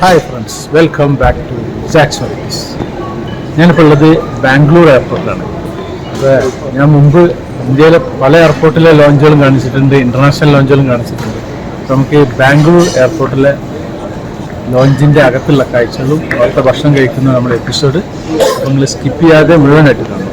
Hi friends welcome back to Sax service ഞാനിപ്പോൾ ഉള്ളത് ബാംഗ്ലൂർ എയർപോർട്ടിലാണ്. അപ്പോൾ ഞാൻ മുമ്പ് ഇന്ത്യയിലെ പല എയർപോർട്ടിലെ ലോഞ്ചുകളും കാണിച്ചിട്ടുണ്ട് ഇന്റർനാഷണൽ ലോഞ്ചുകളും കാണിച്ചിട്ടുണ്ട്. അപ്പോൾ നമുക്ക് ബാംഗ്ലൂർ എയർപോർട്ടിലെ ലോഞ്ചിന്റെ അകത്തുള്ള കാഴ്ചകളും അവിടുത്തെ ഭക്ഷണം കഴിക്കുന്ന നമ്മുടെ എപ്പിസോഡ് നിങ്ങൾ സ്കിപ്പ് ചെയ്യാതെ മുഴുവനായിട്ട് കാണും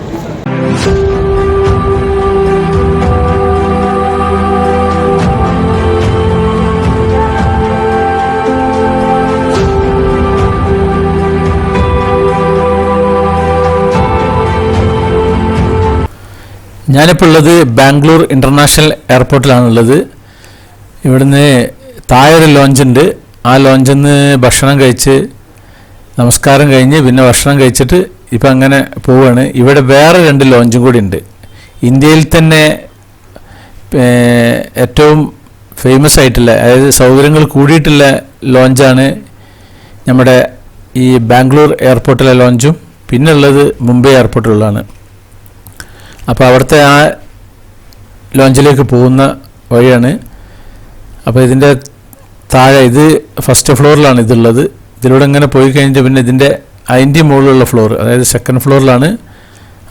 ഞാനിപ്പോൾ ഉള്ളത് ബാംഗ്ലൂർ ഇന്റർനാഷണൽ എയർപോർട്ടിലാണുള്ളത്. ഇവിടുന്ന് താഴെ ലോഞ്ച് ഉണ്ട്. ആ ലോഞ്ചിൽ നിന്ന് ഭക്ഷണം കഴിച്ച് നമസ്കാരം കഴിഞ്ഞ് പിന്നെ ഭക്ഷണം കഴിച്ചിട്ട് ഇപ്പം അങ്ങനെ പോവുകയാണ് ഇവിടെ വേറെ രണ്ട് ലോഞ്ചും കൂടി ഉണ്ട്. ഇന്ത്യയിൽ തന്നെ ഏറ്റവും ഫേമസ് ആയിട്ടുള്ള അതായത് സൗകര്യങ്ങൾ കൂടിയിട്ടുള്ള ലോഞ്ചാണ് നമ്മുടെ ഈ ബാംഗ്ലൂർ എയർപോർട്ടിലെ ലോഞ്ചും. പിന്നെ ഉള്ളത് മുംബൈ എയർപോർട്ടിലുള്ളതാണ്. അപ്പോൾ അവിടുത്തെ ആ ലോഞ്ചിലേക്ക് പോകുന്ന വഴിയാണ്. അപ്പോൾ ഇതിന്റെ താഴെ ഇത് ഫസ്റ്റ് ഫ്ലോറിലാണ് ഇതുള്ളത്. ഇതിലൂടെ ഇങ്ങനെ പോയി കഴിഞ്ഞിട്ട് പിന്നെ ഇതിന്റെ അതിന്റെ മുകളിലുള്ള ഫ്ലോർ അതായത് സെക്കൻഡ് ഫ്ലോറിലാണ്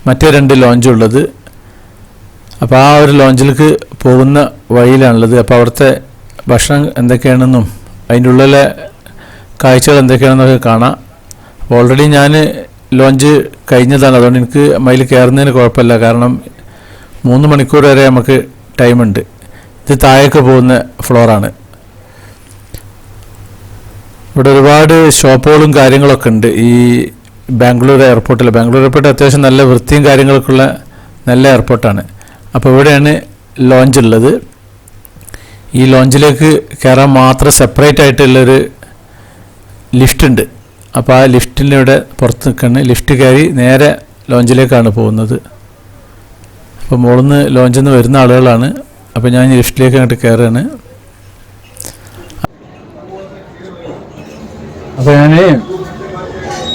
മറ്റേ രണ്ട് ലോഞ്ചും ഉള്ളത്. അപ്പോൾ ആ ഒരു ലോഞ്ചിലേക്ക് പോകുന്ന വഴിയിലാണുള്ളത്. അപ്പോൾ അവിടുത്തെ ഭക്ഷണം എന്തൊക്കെയാണെന്നും അതിന്റെ ഉള്ളിലെ കാഴ്ചകൾ എന്തൊക്കെയാണെന്നൊക്കെ കാണാം. ഓൾറെഡി ഞാൻ ലോഞ്ച് കഴിഞ്ഞതാണ്. അതുകൊണ്ട് എനിക്ക് മയിൽ കയറുന്നതിന് കുഴപ്പമില്ല. കാരണം മൂന്ന് മണിക്കൂർ വരെ നമുക്ക് ടൈമുണ്ട്. ഇത് താഴേക്ക് പോകുന്ന ഫ്ലോറാണ്. ഇവിടെ ഒരുപാട് ഷോപ്പുകളും കാര്യങ്ങളൊക്കെ ഉണ്ട്. ഈ ബാംഗ്ലൂർ എയർപോർട്ടിൽ ബാംഗ്ലൂർ എയർപോർട്ട് അത്യാവശ്യം നല്ല വൃത്തിയും കാര്യങ്ങളൊക്കെയുള്ള നല്ല എയർപോർട്ടാണ്. അപ്പോൾ ഇവിടെയാണ് ലോഞ്ച് ഉള്ളത്. ഈ ലോഞ്ചിലേക്ക് കയറാൻ മാത്രം സെപ്പറേറ്റ് ആയിട്ടുള്ളൊരു ലിഫ്റ്റ് ഉണ്ട്. അപ്പോൾ ആ ലിഫ്റ്റിന്റെ ഇവിടെ പുറത്ത് നിൽക്കുകയാണ് ലിഫ്റ്റ് കയറി നേരെ ലോഞ്ചിലേക്കാണ് പോകുന്നത്. അപ്പോൾ മുകളിൽ നിന്ന് ലോഞ്ചിൽ നിന്ന് വരുന്ന ആളുകളാണ്. അപ്പോൾ ഞാൻ ലിഫ്റ്റിലേക്ക് അങ്ങോട്ട് കയറുകയാണ്. അപ്പോൾ ഞാൻ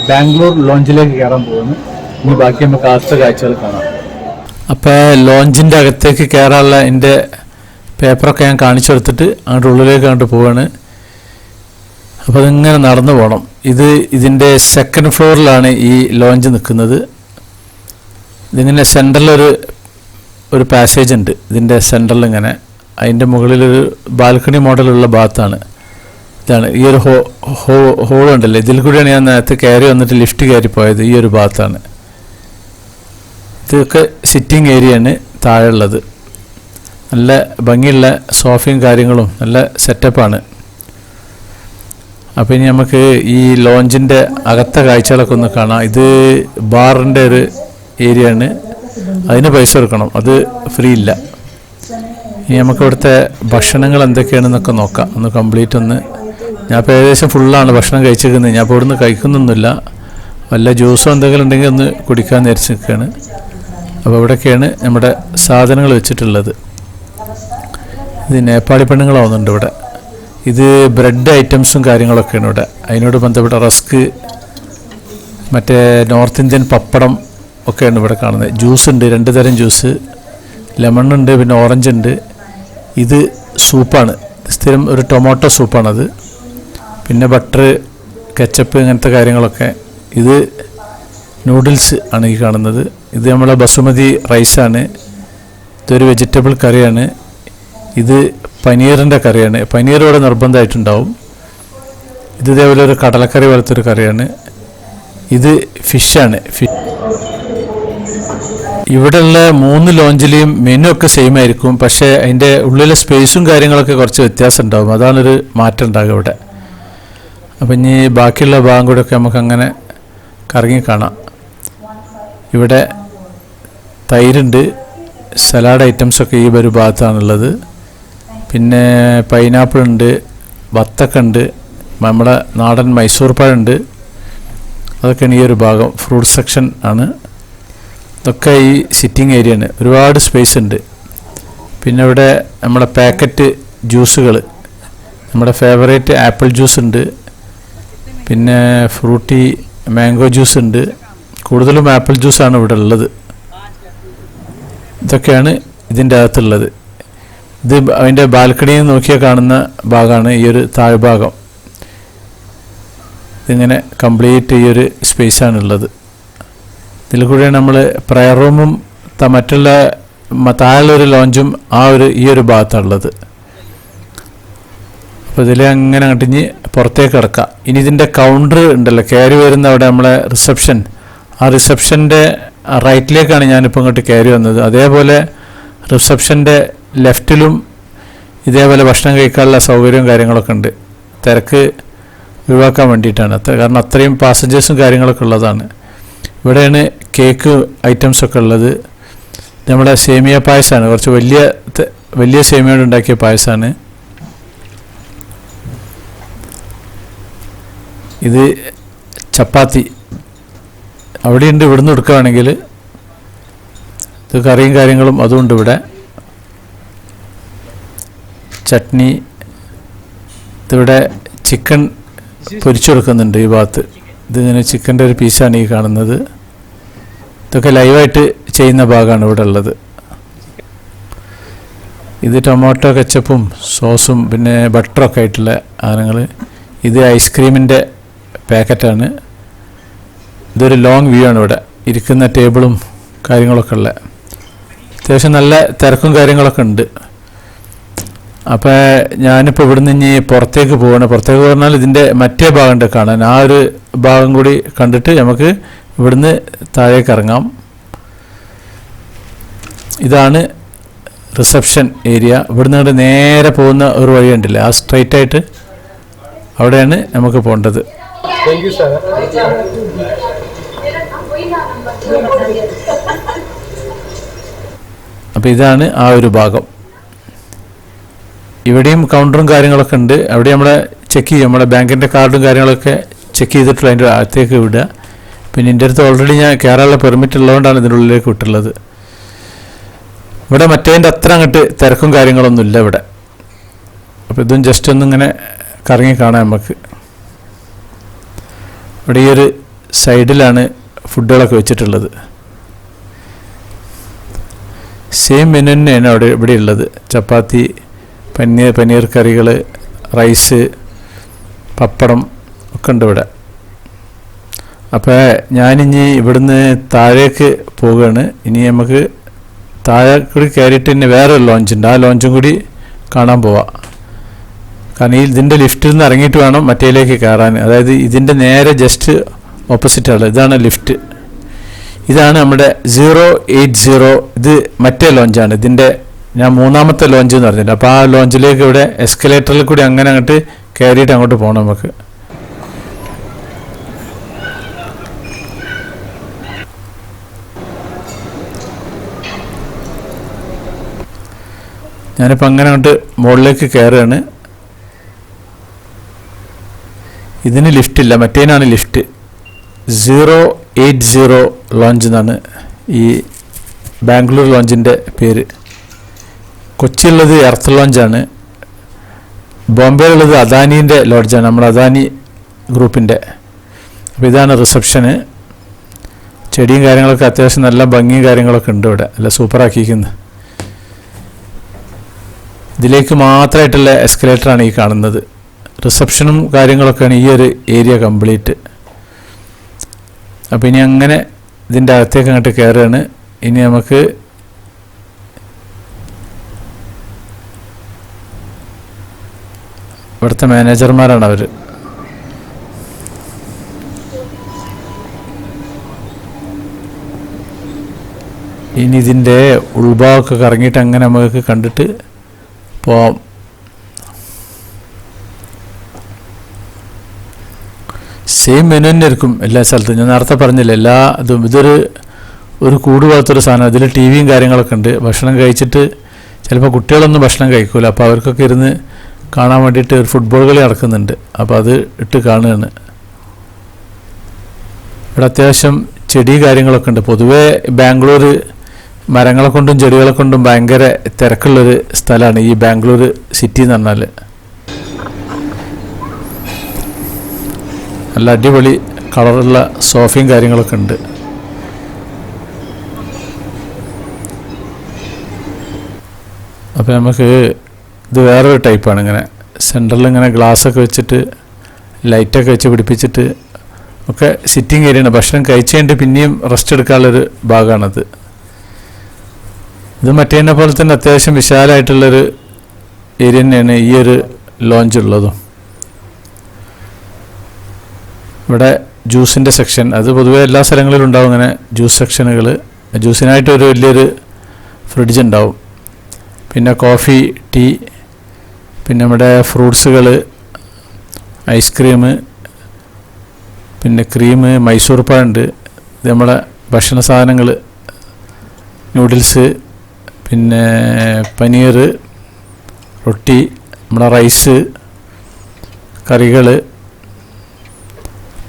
ബാംഗ്ലൂർ ലോഞ്ചിലേക്ക് കയറാൻ പോകുന്നു. ഇനി ബാക്കി നമുക്ക് ആദ്യത്തെ കാഴ്ചകൾ കാണാം. അപ്പോൾ ലോഞ്ചിന്റെ അകത്തേക്ക് കയറാനുള്ള എന്റെ പേപ്പറൊക്കെ ഞാൻ കാണിച്ചു കൊടുത്തിട്ട് അങ്ങോട്ട് ഉള്ളിലേക്ക് അങ്ങോട്ട് പോവാണ്. അപ്പോൾ അതിങ്ങനെ നടന്നു പോകണം ഇത് ഇതിന്റെ സെക്കൻഡ് ഫ്ലോറിലാണ് ഈ ലോഞ്ച് നിൽക്കുന്നത്. ഇതിങ്ങനെ സെന്ററിലൊരു ഒരു പാസേജ് ഉണ്ട്. ഇതിന്റെ സെന്ററിൽ ഇങ്ങനെ. അതിന്റെ മുകളിലൊരു ബാൽക്കണി മോഡലുള്ള ഭാഗത്താണ് ഇതാണ്. ഈ ഒരു ഹോ ഹോ ഹോൾ ഉണ്ടല്ലോ? ഇതിൽ കൂടിയാണ് ഞാൻ നേരത്തെ കയറി വന്നിട്ട് ലിഫ്റ്റ് കയറി പോയത്. ഈ ഒരു ഭാഗത്താണ് ഇതൊക്കെ സിറ്റിംഗ് ഏരിയയാണ് താഴെയുള്ളത്. നല്ല ഭംഗിയുള്ള സോഫയും കാര്യങ്ങളും നല്ല സെറ്റപ്പാണ് അപ്പോൾ ഇനി നമുക്ക് ഈ ലോഞ്ചിന്റെ അകത്തെ കാഴ്ചകളൊക്കെ ഒന്ന് കാണാം. ഇത് ബാറിന്റെ ഒരു ഏരിയ ആണ് അതിന് പൈസ കൊടുക്കണം. അത് ഫ്രീ ഇല്ല. ഇനി നമുക്ക് ഇവിടുത്തെ ഭക്ഷണങ്ങൾ എന്തൊക്കെയാണെന്നൊക്കെ നോക്കാം. ഒന്ന് കംപ്ലീറ്റ് ഒന്ന്. ഞാൻ ഇപ്പോൾ ഏകദേശം ഫുള്ളാണ് ഭക്ഷണം കഴിച്ചിരിക്കുന്നത്. ഞാൻ ഇപ്പോൾ ഇവിടുന്ന് കഴിക്കുന്നൊന്നുമില്ല. വല്ല ജ്യൂസോ എന്തെങ്കിലും ഉണ്ടെങ്കിൽ ഒന്ന് കുടിക്കാൻ നേരിച്ച് നിൽക്കുകയാണ്. അപ്പോൾ ഇവിടെയൊക്കെയാണ് നമ്മുടെ സാധനങ്ങൾ വെച്ചിട്ടുള്ളത്. ഇത് നേപ്പാളി പെണ്ണുങ്ങളാവുന്നുണ്ട് ഇവിടെ. ഇത് ബ്രെഡ് ഐറ്റംസും കാര്യങ്ങളൊക്കെയാണ് ഇവിടെ. അതിനോട് ബന്ധപ്പെട്ട റസ്ക് മറ്റേ നോർത്ത് ഇന്ത്യൻ പപ്പടം ഒക്കെയാണ് ഇവിടെ കാണുന്നത്. ജ്യൂസ് ഉണ്ട് രണ്ട് തരം ജ്യൂസ്. ലെമൺ ഉണ്ട് പിന്നെ ഓറഞ്ച് ഉണ്ട്. ഇത് സൂപ്പാണ്. സ്ഥിരം ഒരു ടൊമാറ്റോ സൂപ്പാണത്. പിന്നെ ബട്ടർ കെച്ചപ്പ് ഇങ്ങനത്തെ കാര്യങ്ങളൊക്കെ. ഇത് നൂഡിൽസ് ആണ് ഈ കാണുന്നത്. ഇത് നമ്മളെ ബസുമതി റൈസാണ്. ഇതൊരു വെജിറ്റബിൾ കറിയാണ്. ഇത് പനീറിന്റെ കറിയാണ്. പനീർ ഇവിടെ നിർബന്ധമായിട്ടുണ്ടാവും. ഇത് ഇതേപോലെ ഒരു കടലക്കറി പോലത്തെ ഒരു കറിയാണ്. ഇത് ഫിഷാണ് ഫി ഇവിടെയുള്ള മൂന്ന് ലോഞ്ചിലെയും മെനു ഒക്കെ സെയിം ആയിരിക്കും. പക്ഷേ അതിന്റെ ഉള്ളിലെ സ്പേസും കാര്യങ്ങളൊക്കെ കുറച്ച് വ്യത്യാസം ഉണ്ടാകും അതാണൊരു മാറ്റം ഉണ്ടാകും ഇവിടെ. അപ്പം ഇനി ബാക്കിയുള്ള ഭാഗം കൂടെ ഒക്കെ നമുക്ക് അങ്ങനെ കറങ്ങി കാണാം. ഇവിടെ തൈരുണ്ട്. സലാഡ് ഐറ്റംസൊക്കെ ഈ ഒരു ഭാഗത്താണുള്ളത്. പിന്നെ പൈനാപ്പിൾ ഉണ്ട് വത്തക്ക ഉണ്ട് നമ്മുടെ നാടൻ മൈസൂർ പഴമുണ്ട് അതൊക്കെയാണ് ഈ ഒരു ഭാഗം ഫ്രൂട്ട് സെക്ഷൻ ആണ്. ഇതൊക്കെ ഈ സിറ്റിംഗ് ഏരിയ ആണ്. ഒരുപാട് സ്പേസ് ഉണ്ട്. പിന്നെ ഇവിടെ നമ്മുടെ പാക്കറ്റ് ജ്യൂസുകൾ നമ്മുടെ ഫേവറേറ്റ് ആപ്പിൾ ജ്യൂസ് ഉണ്ട്. പിന്നെ ഫ്രൂട്ടി മാംഗോ ജ്യൂസ് ഉണ്ട്. കൂടുതലും ആപ്പിൾ ജ്യൂസാണ് ഇവിടെ ഉള്ളത്. ഇതൊക്കെയാണ് ഇതിന്റെ അകത്തുള്ളത്. ഇത് അതിന്റെ ബാൽക്കണിയിൽ നോക്കിയാൽ കാണുന്ന ഭാഗമാണ് ഈ ഒരു താഴ്ഭാഗം. ഇതിങ്ങനെ കംപ്ലീറ്റ് ഈ ഒരു സ്പേസാണുള്ളത്. ഇതിൽ കൂടെ നമ്മൾ പ്രയർ റൂമും മറ്റുള്ള താഴെയുള്ളൊരു ലോഞ്ചും ആ ഒരു ഈ ഒരു ഭാഗത്താണുള്ളത്. അപ്പോൾ ഇതിൽ അങ്ങനെ അങ്ങോട്ടിഞ്ഞ് പുറത്തേക്ക് കിടക്കാം. ഇനി ഇതിന്റെ കൗണ്ടർ ഉണ്ടല്ലോ കയറി വരുന്ന അവിടെ നമ്മളെ റിസപ്ഷൻ ആ റിസപ്ഷന്റെ റൈറ്റിലേക്കാണ് ഞാനിപ്പോൾ ഇങ്ങോട്ട് കയറി വന്നത്. അതേപോലെ റിസപ്ഷന്റെ ലെഫ്റ്റിലും ഇതേപോലെ ഭക്ഷണം കഴിക്കാനുള്ള സൗകര്യവും കാര്യങ്ങളൊക്കെ ഉണ്ട്. തിരക്ക് ഒഴിവാക്കാൻ വേണ്ടിയിട്ടാണ്. അത്ര കാരണം അത്രയും പാസഞ്ചേഴ്സും കാര്യങ്ങളൊക്കെ ഉള്ളതാണ്. ഇവിടെയാണ് കേക്ക് ഐറ്റംസൊക്കെ ഉള്ളത്. നമ്മുടെ സേമിയ പായസമാണ് കുറച്ച് വലിയ വലിയ സേമിയോട് ഉണ്ടാക്കിയ പായസമാണ് ഇത് ചപ്പാത്തി. അവിടെയുണ്ട്. ഇവിടുന്ന് എടുക്കുകയാണെങ്കിൽ ഇത് കറിയും കാര്യങ്ങളും അതുമുണ്ട് ഇവിടെ. ചട്നി ഇവിടെ ചിക്കൻ പൊരിച്ചു കൊടുക്കുന്നുണ്ട് ഈ ഭാഗത്ത്. ഇതിങ്ങനെ ചിക്കന്റെ ഒരു പീസാണ് ഈ കാണുന്നത്. ഇതൊക്കെ ലൈവായിട്ട് ചെയ്യുന്ന ഭാഗമാണ് ഇവിടെ ഉള്ളത്. ഇത് ടൊമാറ്റോ കെച്ചപ്പും സോസും പിന്നെ ബട്ടറൊക്കെ ആയിട്ടുള്ള സാധനങ്ങൾ ഇത് ഐസ്ക്രീമിന്റെ പാക്കറ്റാണ്. ഇതൊരു ലോങ് വ്യൂ ആണ് ഇവിടെ. ഇരിക്കുന്ന ടേബിളും കാര്യങ്ങളൊക്കെ ഉള്ള. അത്യാവശ്യം നല്ല തിരക്കും കാര്യങ്ങളൊക്കെ ഉണ്ട്. അപ്പോൾ ഞാനിപ്പോൾ ഇവിടുന്ന് ഇനി പുറത്തേക്ക് പോവാണ്. പുറത്തേക്ക് പറഞ്ഞാൽ ഇതിന്റെ മറ്റേ ഭാഗം ഉണ്ട് കാണാൻ. ആ ഒരു ഭാഗം കൂടി കണ്ടിട്ട് നമുക്ക് ഇവിടുന്ന് താഴേക്ക് ഇറങ്ങാം. ഇതാണ് റിസപ്ഷൻ ഏരിയ. ഇവിടുന്ന് ഇങ്ങോട്ട് നേരെ പോകുന്ന ഒരു വഴിയുണ്ടല്ലേ ആ സ്ട്രൈറ്റ് ആയിട്ട് അവിടെയാണ് നമുക്ക് പോകേണ്ടത്. അപ്പോൾ ഇതാണ് ആ ഒരു ഭാഗം. ഇവിടെയും കൗണ്ടറും കാര്യങ്ങളൊക്കെ ഉണ്ട്. അവിടെ നമ്മളെ ചെക്ക് ചെയ്യും. നമ്മുടെ ബാങ്കിന്റെ കാർഡും കാര്യങ്ങളൊക്കെ ചെക്ക് ചെയ്തിട്ടുള്ള അതിന്റെ അകത്തേക്ക് വിടുക. പിന്നെ എന്റെ അടുത്ത് ഓൾറെഡി ഞാൻ കയറാനുള്ള പെർമിറ്റ് ഉള്ളതുകൊണ്ടാണ് ഇതിന്റെ ഉള്ളിലേക്ക് വിട്ടുള്ളത് ഇവിടെ മറ്റേതിന്റെ അത്ര അങ്ങോട്ട് തിരക്കും കാര്യങ്ങളൊന്നും ഇല്ല ഇവിടെ. അപ്പോൾ ഇതും ജസ്റ്റ് ഒന്നിങ്ങനെ കറങ്ങി കാണാം നമുക്ക്. ഇവിടെ ഈ ഒരു സൈഡിലാണ് ഫുഡുകളൊക്കെ വെച്ചിട്ടുള്ളത്. സെയിം മെനു തന്നെയാണ് അവിടെ ഇവിടെ ഉള്ളത്. ചപ്പാത്തി പനീർ പനീർ കറികൾ റൈസ് പപ്പടം ഒക്കെ ഉണ്ട് ഇവിടെ. അപ്പോൾ ഞാനിനി ഇവിടുന്ന് താഴേക്ക് പോവുകയാണ് ഇനി നമുക്ക് താഴെ കൂടി കയറിയിട്ട് ഇനി വേറെ ലോഞ്ച് ഉണ്ട്. ആ ലോഞ്ചും കൂടി കാണാൻ പോവാം. കാരണം ഈ ഇതിന്റെ ലിഫ്റ്റിൽ നിന്ന് ഇറങ്ങിയിട്ട് വേണം മറ്റേലേക്ക് കയറാൻ. അതായത് ഇതിന്റെ നേരെ ജസ്റ്റ് ഓപ്പോസിറ്റാണ് ഇതാണ് ലിഫ്റ്റ് ഇതാണ് നമ്മുടെ സീറോ എയ്റ്റ് സീറോ ഇത് മറ്റേ ലോഞ്ചാണ് ഇതിന്റെ ഞാൻ മൂന്നാമത്തെ ലോഞ്ച് എന്ന് പറഞ്ഞില്ല. അപ്പോൾ ആ ലോഞ്ചിലേക്ക് ഇവിടെ എസ്കലേറ്ററിൽ കൂടി അങ്ങനെ അങ്ങോട്ട് കയറിയിട്ട് അങ്ങോട്ട് പോകണം നമുക്ക്. ഞാനിപ്പോൾ അങ്ങനെ അങ്ങോട്ട് മുകളിലേക്ക് കയറുകയാണ് ഇതിന് ലിഫ്റ്റ് ഇല്ല. മറ്റേനാണ് lift zero eight zero lounge എന്നാണ് ഈ ബാംഗ്ലൂർ ലോഞ്ചിന്റെ പേര്. കൊച്ചിയുള്ളത് എർത്ത് ലോഞ്ചാണ്. ബോംബെയിലുള്ളത് അദാനീന്റെ ലോഡ്ജാണ് നമ്മുടെ അദാനി ഗ്രൂപ്പിന്റെ. അപ്പോൾ ഇതാണ് റിസപ്ഷന്. ചെടിയും കാര്യങ്ങളൊക്കെ അത്യാവശ്യം നല്ല ഭംഗിയും കാര്യങ്ങളൊക്കെ ഉണ്ട് ഇവിടെ. നല്ല സൂപ്പറാക്കിയിരിക്കുന്നത് ഇതിലേക്ക് മാത്രമായിട്ടുള്ള എസ്കലേറ്ററാണ് ഈ കാണുന്നത്. റിസപ്ഷനും കാര്യങ്ങളൊക്കെയാണ് ഈ ഒരു ഏരിയ കംപ്ലീറ്റ് അപ്പോൾ ഇനി അങ്ങനെ ഇതിന്റെ അകത്തേക്ക് അങ്ങോട്ട് കയറുകയാണ് ഇനി നമുക്ക് ഇവിടുത്തെ മാനേജർമാരാണ് അവർ ഇനി ഇതിന്റെ ഉൾഭാഗമൊക്കെ കറങ്ങിയിട്ട് അങ്ങനെ നമുക്ക് കണ്ടിട്ട് പോവാം. സെയിം മെനു തന്നെ ആയിരിക്കും എല്ലാ സ്ഥലത്തും. ഞാൻ നേരത്തെ പറഞ്ഞില്ല എല്ലാ ഇതും ഇതൊരു ഒരു കൂട് പോലത്തൊരു സാധനം. ഇതിൽ ടി വിയും കാര്യങ്ങളൊക്കെ ഉണ്ട്. ഭക്ഷണം കഴിച്ചിട്ട് ചിലപ്പോൾ കുട്ടികളൊന്നും ഭക്ഷണം കഴിക്കില്ല അപ്പോൾ അവർക്കൊക്കെ ഇരുന്ന് കാണാൻ വേണ്ടിയിട്ട് ഒരു ഫുട്ബോൾ കളി നടക്കുന്നുണ്ട്. അപ്പോൾ അത് ഇട്ട് കാണുകയാണ്. ഇവിടെ അത്യാവശ്യം ചെടി കാര്യങ്ങളൊക്കെ ഉണ്ട്. പൊതുവേ ബാംഗ്ലൂർ മരങ്ങളെ കൊണ്ടും ചെടികളെ കൊണ്ടും ഭയങ്കര തിരക്കുള്ളൊരു സ്ഥലമാണ് ഈ ബാംഗ്ലൂർ സിറ്റി എന്ന് പറഞ്ഞാൽ നല്ല അടിപൊളി കളറുള്ള സോഫയും കാര്യങ്ങളൊക്കെ ഉണ്ട്. അപ്പോൾ നമുക്ക് ഇത് വേറൊരു ടൈപ്പാണ്. ഇങ്ങനെ സെന്ററിൽ ഇങ്ങനെ ഗ്ലാസ്സൊക്കെ വെച്ചിട്ട് ലൈറ്റൊക്കെ വെച്ച് പിടിപ്പിച്ചിട്ട് ഒക്കെ സിറ്റിംഗ് ഏരിയയാണ് ഭക്ഷണം കഴിച്ചു കഴിഞ്ഞിട്ട് പിന്നെയും റെസ്റ്റ് എടുക്കാനുള്ളൊരു ഭാഗമാണത് ഇത് മറ്റേതിനെ പോലെ തന്നെ അത്യാവശ്യം വിശാലമായിട്ടുള്ളൊരു ഏരിയ തന്നെയാണ് ഈ ഒരു ലോഞ്ച് ഉള്ളതും. ഇവിടെ ജ്യൂസിന്റെ സെക്ഷൻ അത് പൊതുവേ എല്ലാ സ്ഥലങ്ങളിലും ഉണ്ടാവും ഇങ്ങനെ ജ്യൂസ് സെക്ഷനുകൾ ജ്യൂസിനായിട്ട് ഒരു വലിയൊരു ഫ്രിഡ്ജ് ഉണ്ടാവും. പിന്നെ കോഫി ടീ പിന്നെ നമ്മുടെ ഫ്രൂട്ട്സുകൾ ഐസ്ക്രീം പിന്നെ ക്രീം മൈസൂർ പാണ്ട് ഇത് നമ്മളെ ഭക്ഷണ സാധനങ്ങൾ നൂഡിൽസ് പിന്നെ പനീർ റൊട്ടി നമ്മുടെ റൈസ് കറികൾ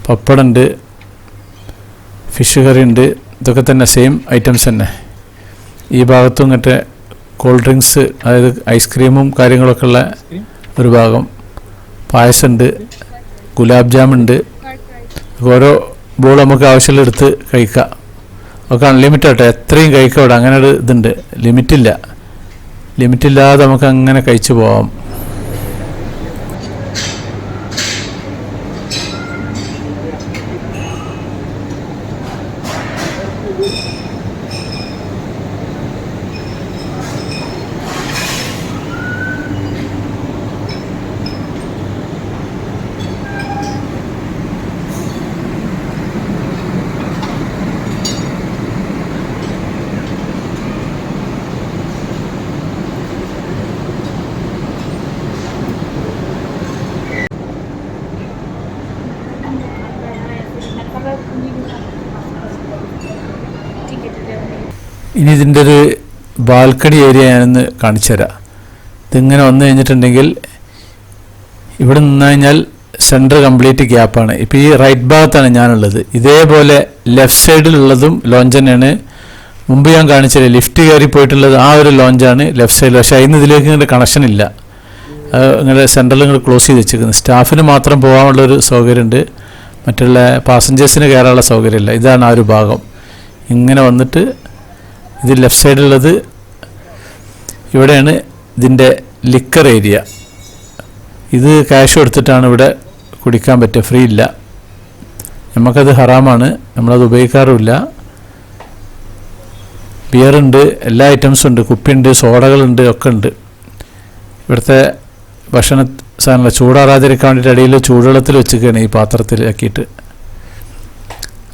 പപ്പടമുണ്ട് ഫിഷ് കറി ഉണ്ട് ഇതൊക്കെ തന്നെ സെയിം ഐറ്റംസ് തന്നെ. ഈ ഭാഗത്തും ഇങ്ങനത്തെ കൂൾ ഡ്രിങ്ക്സ് അതായത് ഐസ്ക്രീമും കാര്യങ്ങളൊക്കെ ഉള്ള ഒരു ഭാഗം. പായസമുണ്ട് ഗുലാബ് ജാമുണ്ട് ഓരോ ബോൾ നമുക്ക് ആവശ്യമുള്ള എടുത്ത് കഴിക്കാം. ഒക്കെ അൺലിമിറ്റഡ് ആട്ടെ എത്രയും കഴിക്കാം അവിടെ അങ്ങനെ ഒരു ഇതുണ്ട്. ലിമിറ്റില്ല ലിമിറ്റില്ലാതെ നമുക്ക് അങ്ങനെ കഴിച്ചു പോവാം. ഇനി ഇതിന്റെ ഒരു ബാൽക്കണി ഏരിയ ഞാനൊന്ന് കാണിച്ചു തരാം. ഇതിങ്ങനെ വന്നു കഴിഞ്ഞിട്ടുണ്ടെങ്കിൽ ഇവിടെ നിന്ന് കഴിഞ്ഞാൽ സെന്റർ കംപ്ലീറ്റ് ഗ്യാപ്പാണ്. ഇപ്പോൾ ഈ റൈറ്റ് ഭാഗത്താണ് ഞാനുള്ളത്. ഇതേപോലെ ലെഫ്റ്റ് സൈഡിലുള്ളതും ലോഞ്ച് തന്നെയാണ്. മുമ്പ് ഞാൻ കാണിച്ചത് ലിഫ്റ്റ് കയറി പോയിട്ടുള്ളത് ആ ഒരു ലോഞ്ചാണ് ലെഫ്റ്റ് സൈഡിൽ. പക്ഷേ അതിന് ഇതിലേക്ക് ഇങ്ങോട്ട് കണക്ഷൻ ഇല്ല. ഇങ്ങനെ സെന്ററിൽ ഇങ്ങോട്ട് ക്ലോസ് ചെയ്ത് വെച്ചിരിക്കുന്നത് സ്റ്റാഫിന് മാത്രം പോകാനുള്ളൊരു സൗകര്യമുണ്ട്. മറ്റുള്ള പാസഞ്ചേഴ്സിന് കയറാനുള്ള സൗകര്യമില്ല. ഇതാണ് ആ ഒരു ഭാഗം. ഇങ്ങനെ വന്നിട്ട് ഇത് ലെഫ്റ്റ് സൈഡിലുള്ളത് ഇവിടെയാണ് ഇതിന്റെ ലിക്കർ ഏരിയ ഇത് ക്യാഷ് കൊടുത്തിട്ടാണ് ഇവിടെ കുടിക്കാൻ പറ്റുക ഫ്രീ ഇല്ല. നമുക്കത് ഹറാമാണ് നമ്മളത് ഉപയോഗിക്കാറുമില്ല. ബിയറുണ്ട് എല്ലാ ഐറ്റംസും ഉണ്ട് കുപ്പിയുണ്ട് സോഡകളുണ്ട് ഒക്കെ ഉണ്ട്. ഇവിടുത്തെ ഭക്ഷണ സാധനങ്ങൾ ചൂടാറാതിരിക്കാൻ വേണ്ടിയിട്ട് അടിയിൽ ചൂടുവെള്ളത്തിൽ വെച്ചിരിക്കുകയാണ് ഈ പാത്രത്തിലാക്കിയിട്ട്.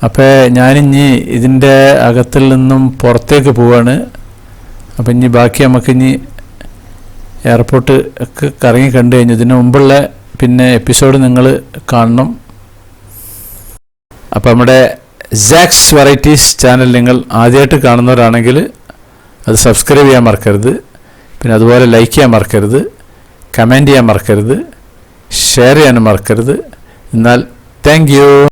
അപ്പോൾ ഞാനിനി ഇതിന്റെ അകത്തിൽ നിന്നും പുറത്തേക്ക് പോവാണ്. അപ്പം ഇനി ബാക്കി നമുക്ക് ഇനി എയർപോർട്ട് ഒക്കെ കറങ്ങി കണ്ടു കഴിഞ്ഞു ഇതിന് മുമ്പുള്ള പിന്നെ എപ്പിസോഡ് നിങ്ങൾ കാണണം. അപ്പോൾ നമ്മുടെ സാക്സ് വെറൈറ്റീസ് ചാനൽ നിങ്ങൾ ആദ്യമായിട്ട് കാണുന്നവരാണെങ്കിൽ അത് സബ്സ്ക്രൈബ് ചെയ്യാൻ മറക്കരുത്. പിന്നെ അതുപോലെ ലൈക്ക് ചെയ്യാൻ മറക്കരുത്. കമന്റ് ചെയ്യാൻ മറക്കരുത്. ഷെയർ ചെയ്യാനും മറക്കരുത്. എന്നാൽ താങ്ക്